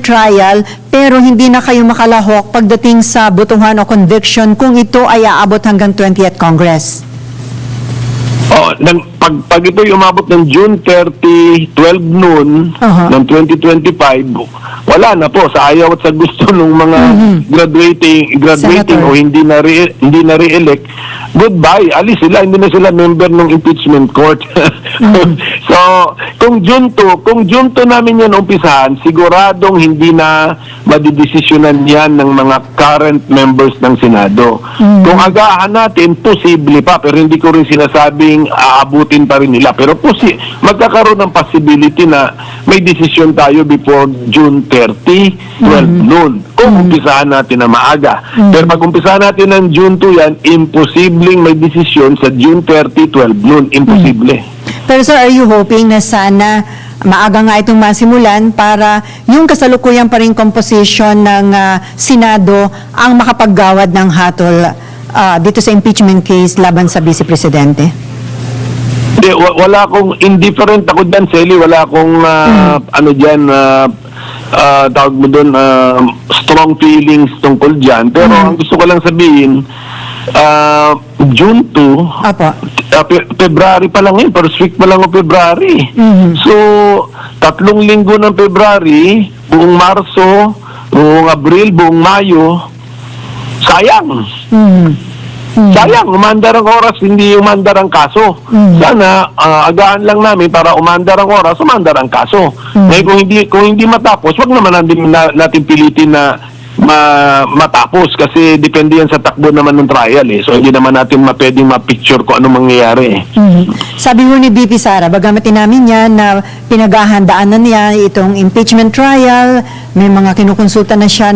trial pero hindi na kayo makalahok pagdating sa butuhan o conviction kung ito ay aabot hanggang 20th Congress? Oh, nang, pag, pag ito'y umabot ng June 30, 12 noon Aha. ng 2025, wala na po sa ayaw at sa gusto ng mga graduating graduating Senator. o hindi na re, hindi na re-elect. Goodbye, alis sila, hindi na sila member ng impeachment court. so, kung June 2, kung June 2 namin yan umpisahan, siguradong hindi na madidesisyonan yan ng mga current members ng Senado. Kung agahan natin, posible pa, pero hindi ko rin sinasabing aabutin pa rin nila. Pero posi magkakaroon ng possibility na may desisyon tayo before June 30, 12 noon. Kung umpisahan natin na maaga. Pero pag umpisahan natin ng June 2 yan, imposibleng may desisyon sa June 30, 12 noon. Imposible. Pero sir, are you hoping na sana maaga nga itong masimulan para yung kasalukuyang pa rin composition ng ah, Senado ang makapaggawad ng hatol ah, dito sa impeachment case laban sa Vice Presidente? Hindi, wa- wala akong indifferent ako dyan, Selly. Wala akong ah, ano dyan, ah, ah, tawag mo doon, ah, strong feelings tungkol dyan. Pero ang gusto ko lang sabihin, ah, June 2, Apo. ah, Fe- February pa lang yun, first week pa lang ng February. So, tatlong linggo ng February, buong Marso, buong Abril, buong Mayo, sayang. Mhm. Sayang, umandar ang oras, hindi umandar ang kaso. Sana, ah, agaan lang namin para umandar ang oras, umandar ang kaso. Ngayon, kung hindi, kung hindi matapos, wag naman natin, na, natin pilitin na ma, matapos kasi depende yan sa takbo naman ng trial eh. So, hindi naman natin mapwedeng ma-picture kung ano mangyayari. Mhm. Sabi mo ni BP Sara, bagamatin namin yan na pinaghahandaan na niya itong impeachment trial, may mga kinukonsulta na siya